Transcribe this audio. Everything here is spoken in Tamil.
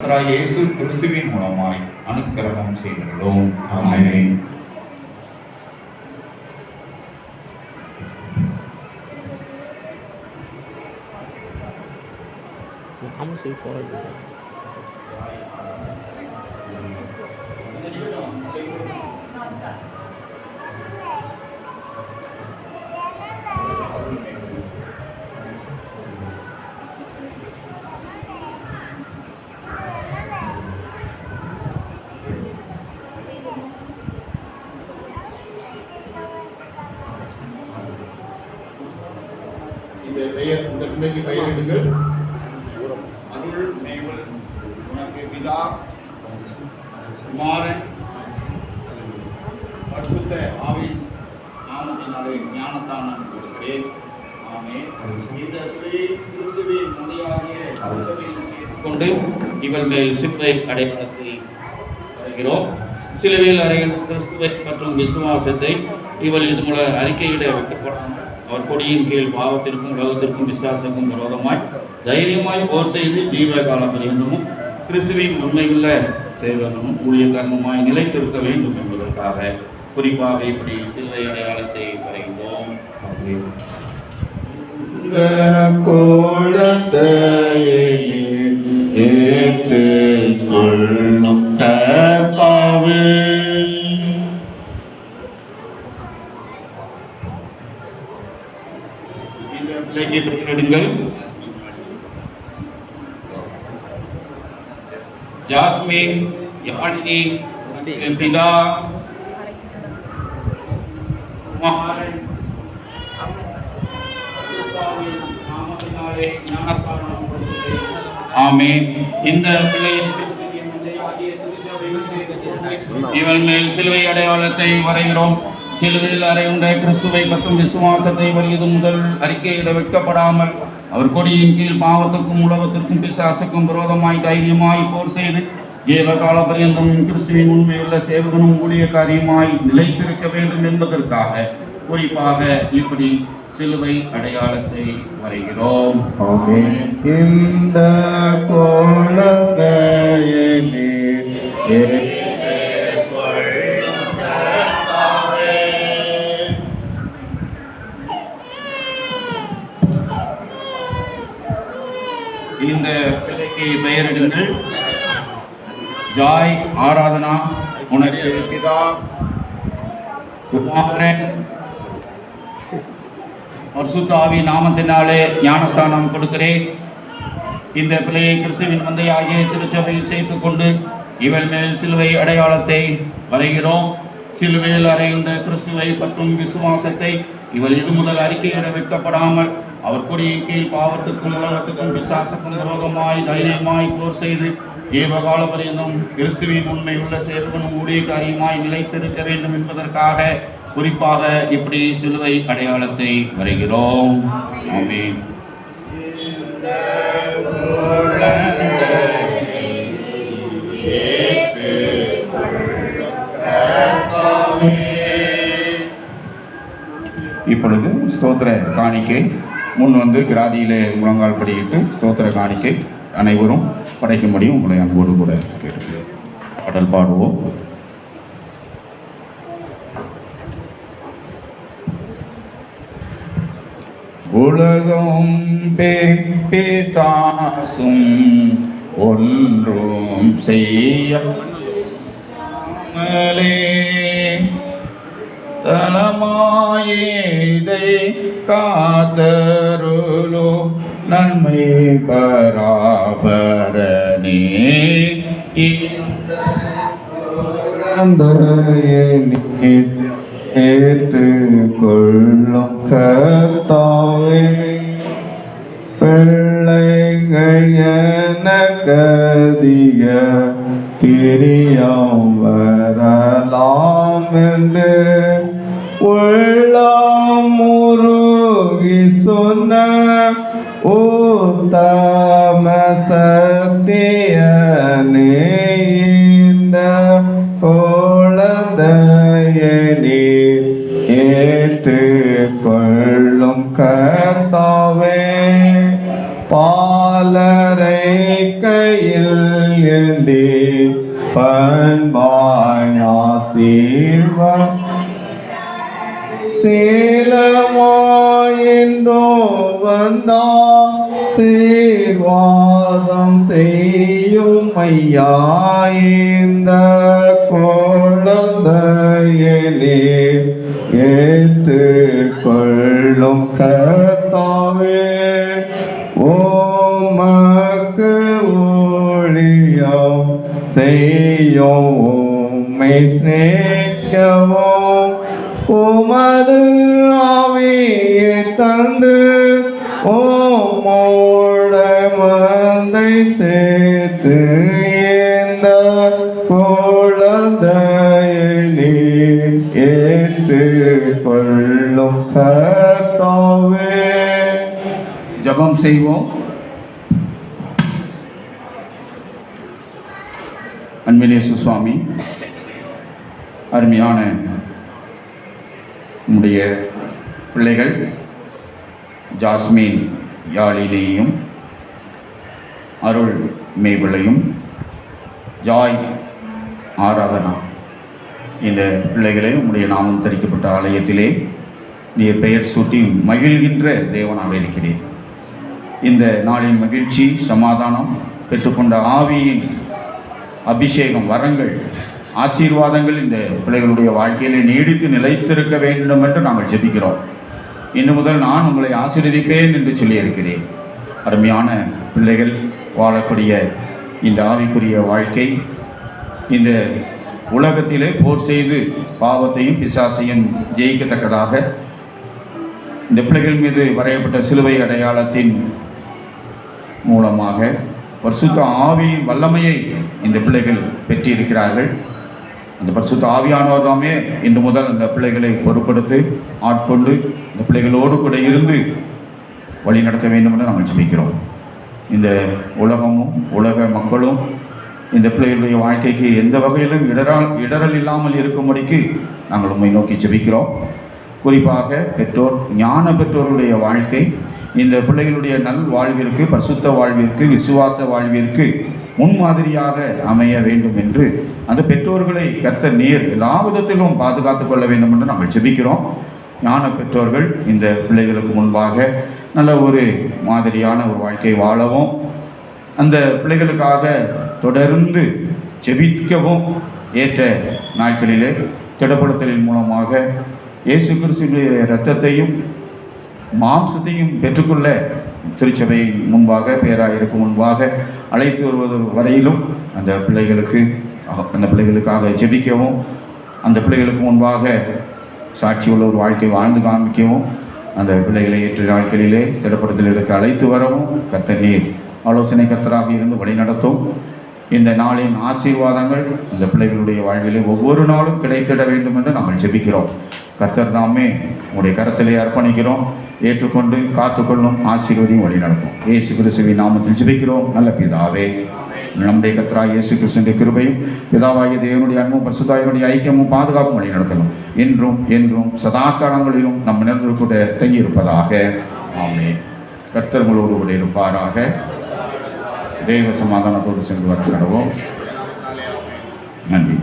இயேசு கிறிஸ்துவின் மூலமாய் அனுக்கிரகம் செய்துள்ளோம். I'm நாமும் சேஃபாக இருக்கோம் இந்த பெயர் இந்த பிள்ளைக்கு பெயரிடுங்கள் அருள் மேவல் உனக்கு பிதா குமாரன் பரிசுத்த ஆவின் நாமத்தினாலே ஞானஸ்தானம் கொடுக்கிறேன். ஆமென். இந்த பிள்ளையை கிறிஸ்துவின் மந்தையாகிய திருச்சபையில் சேர்த்துக் கொண்டு இவள் மேல் சிலுவை அடையாளத்தை வருகிறோம் சிலுவையில் அறையில் கிறிஸ்துவை மற்றும் விசுவாசத்தை இவள் இது மூல அறிக்கையிட வைக்கப்படும் அவர் கொடியின் கீழ் பாவத்திற்கும் கவத்திற்கும் விசுவாசத்திற்கும் விரோதமாய் தைரியமாய் போர் செய்து ஜீவ கால பரியந்தமும் கிறிஸ்துவின் உண்மையுள்ள சேவகமும் கர்மமாய் நிலைத்திருக்க வேண்டும் என்பதற்காக குறிப்பாக இப்படி சிலுவை அடையாளத்தை வரைந்தோம் ஆமென். ஜாஸ்மின் யாழினி பிதா குமாரன் இந்த இவன் இவள் மேல் சிலுவை அடையாளத்தை வரைகிறோம். சிலுவையில் அறையுண்ட கிறிஸ்துவை மற்றும் விசுவாசத்தை வருகிறது முதல் அறிக்கையிட வைக்கப்படாமல் அவர் கொடியின் கீழ் பாவத்திற்கும் உலகத்திற்கும் பிசாசுக்கும் விரோதமாய் தைரியமாய் போர் செய்து ஏவகால கால பரியந்தம் கிறிஸ்துவின் உண்மையுள்ள சேவகனும் ஊழியக்காரியுமாய் நிலைத்திருக்க வேண்டும் என்பதற்காக குறிப்பாக இப்படி சிலுவை அடையாளத்தை வரைகிறோம். இந்த குழந்தையை ஏற்று கொள்ளும் கர்த்தாவே இந்த பிள்ளைக்கு பெயரிடுங்கள். ஜாய் ஆராதனா உனக்கு பிதா குமாரன் நாமத்தினாலே ஞானஸ்தானம் கொடுக்கிறேன். இந்த பிள்ளையை கிறிஸ்துவின் மந்தையாகிய திருச்சபையில் சேர்த்துக் கொண்டு இவள் மேல் சிலுவை அடையாளத்தை வரைகிறோம். சிலுவையில் அறைந்த கிறிஸ்துவை மற்றும் விசுவாசத்தை இவள் இது முதல் அறிக்கையிட வைக்கப்படாமல் அவர் கொடியின் கீழ் பாவத்துக்கும் உலகத்துக்கும் விசாசத்துக்கும் விரோதமாய் தைரியமாய் போர் செய்து ஜீவகால பரியந்தம் கிறிஸ்துவின் உண்மையுள்ள சேவகனும் காரியமாய் நிலைத்திருக்க வேண்டும் என்பதற்காக குறிப்பாக இப்படி சிலுவை அடையாளத்தை வரைகிறோம். ஆமீன். ஸ்தோத்திர காணிக்கை. முன் வந்து கிராதியிலே முழங்கால் படிக்கிட்டு ஸ்தோத்திர காணிக்கை அனைவரும் படைக்க முடியும். உங்களை அன்போடு கூட கேட்டுக்கிறேன் பாடல் பாடுவோம். உலகம் பேசாசும் ஒன்றும் செய்யாமலே தலமாயேதை காத்தருளோ. நன்மை பராபரனே. ஏற்று கொள்ளும் கர்த்தாவே. பிள்ளைகள் என கதிய பிரியம் வரலாம் என்று உள்ளம் முருகி சொன்ன உத்தம சத்தியனே இந்த குழந்தையை ஏற்று கொள்ளும் கர்த்தாவே. பாலரை கையில் ஏந்தி பண்பாய் ஆசீர்வாத சேலமாயின்றோ வந்தா சீர்வாதம் செய்யும் ஐயாயிந்த இந்த ஏற்று கொள்ளும் கர்த்தாவே ஓமக்கு ஊழியம் செய்யும் உம்மை சிநேகிக்கவும் உமது ஆவியை தந்து ஓமோட மந்தை சேர்த்து இந்த குழந்தையை ஏற்று கொள்ளும் கர்த்தாவே. ஜெபம் செய்வோம். அன்பிலேசு சுவாமி அருமையான நம்முடைய பிள்ளைகள் ஜாஸ்மின் யாழிலேயும் அருள் மேபிளையும் ஜாய் ஆராதனா. இந்த பிள்ளைகளை உம்முடைய நாமம் தரிக்கப்பட்ட ஆலயத்திலே நீர் பெயர் சூட்டி மகிழ்கின்ற தேவனாக இருக்கிறேன் இந்த நாளின் மகிழ்ச்சி சமாதானம் பெற்றுக்கொண்ட ஆவியின் அபிஷேகம் வரங்கள் ஆசீர்வாதங்கள் இந்த பிள்ளைகளுடைய வாழ்க்கையிலே நீடித்து நிலைத்திருக்க வேண்டும் என்று நாங்கள் ஜெபிக்கிறோம். இன்று முதல் நான் உங்களை ஆசீர்வதிப்பேன் என்று சொல்லியிருக்கிறேன். அருமையான பிள்ளைகள் வாழக்கூடிய இந்த ஆவிக்குரிய வாழ்க்கை இந்த உலகத்திலே போர் செய்து பாவத்தையும் பிசாசையும் ஜெயிக்கத்தக்கதாக இந்த பிள்ளைகள் மீது வரையப்பட்ட சிலுவை அடையாளத்தின் மூலமாக பரிசுத்த ஆவியின் வல்லமையை இந்த பிள்ளைகள் பெற்றிருக்கிறார்கள். இந்த பரிசுத்த ஆவியானவர் தாமே இன்று முதல் அந்த பிள்ளைகளை பொறுப்படுத்தி ஆட்கொண்டு இந்த பிள்ளைகளோடு கூட இருந்து வழி நடத்த வேண்டும் என்று நாங்கள் ஜெபிக்கிறோம். இந்த உலகமும் உலக மக்களும் இந்த பிள்ளைகளுடைய வாழ்க்கைக்கு எந்த வகையிலும் இடரால் இடரல் இல்லாமல் இருக்கும்படிக்கு நாங்கள் உண்மை நோக்கி ஜெபிக்கிறோம். குறிப்பாக பெற்றோர் ஞான பெற்றோருடைய வாழ்க்கை இந்த பிள்ளைகளுடைய நல் வாழ்விற்கு பரிசுத்த வாழ்விற்கு விசுவாச வாழ்விற்கு முன்மாதிரியாக அமைய வேண்டும் என்று அந்த பெற்றோர்களை கத்த நீர் எல்லா விதத்திலும் பாதுகாத்துக் கொள்ள வேண்டும் என்று நாங்கள் ஜெபிக்கிறோம். ஞான பெற்றோர்கள் இந்த பிள்ளைகளுக்கு முன்பாக நல்ல ஒரு மாதிரியான ஒரு வாழ்க்கை வாழவும். அந்த பிள்ளைகளுக்காக தொடர்ந்து ஜெபிக்கவும். ஏற்ற நாட்களிலே திடப்படுத்தலின் மூலமாக இயேசு கிறிஸ்துடைய இரத்தத்தையும் மாம்சத்தையும் பெற்றுக்கொள்ள திருச்சபை முன்பாக பேராயிருக்கு முன்பாக அழைத்து வருவது வரையிலும் அந்த பிள்ளைகளுக்கு அந்த பிள்ளைகளுக்காக ஜெபிக்கவும் அந்த பிள்ளைகளுக்கு முன்பாக சாட்சி உள்ள ஒரு வாழ்க்கை வாழ்ந்து காமிக்கவும் அந்த பிள்ளைகளை ஏற்ற நாட்களிலே திடப்படுத்தலுக்கு அழைத்து வரவும் கத்த நீர் ஆலோசனை கர்த்தராக இருந்து வழிநடத்தும் இந்த நாளின் ஆசீர்வாதங்கள் அந்த பிள்ளைகளுடைய வாழ்விலே ஒவ்வொரு நாளும் கிடைத்திட வேண்டும் என்று நாங்கள் ஜெபிக்கிறோம். கர்த்தர் தாமே உங்களுடைய கரத்திலே அர்ப்பணிக்கிறோம். ஏற்றுக்கொண்டு காத்துக்கொள்ளும் ஆசீர்வதியும் வழிநடத்தும் ஏசு கிறிஸ்துவின் நாமத்தில் ஜிபிக்கிறோம். நல்ல பிதாவே நம்முடைய கத்ரா இயேசு கிறிஸ்துவின் கிருபையும் பிதாவாகிய தேவனுடைய அன்பும் பசுதாயனுடைய ஐக்கியமும் பாதுகாப்பும் வழி நடத்தணும். என்றும் என்றும் சதா காலங்களிலும் நம் நிலங்கள் கூட தங்கியிருப்பதாக. ஆமே கர்த்தர்களோடு கூட இருப்பாராக. தெய்வ சமாதானத்தோடு சென்று வர நன்றி.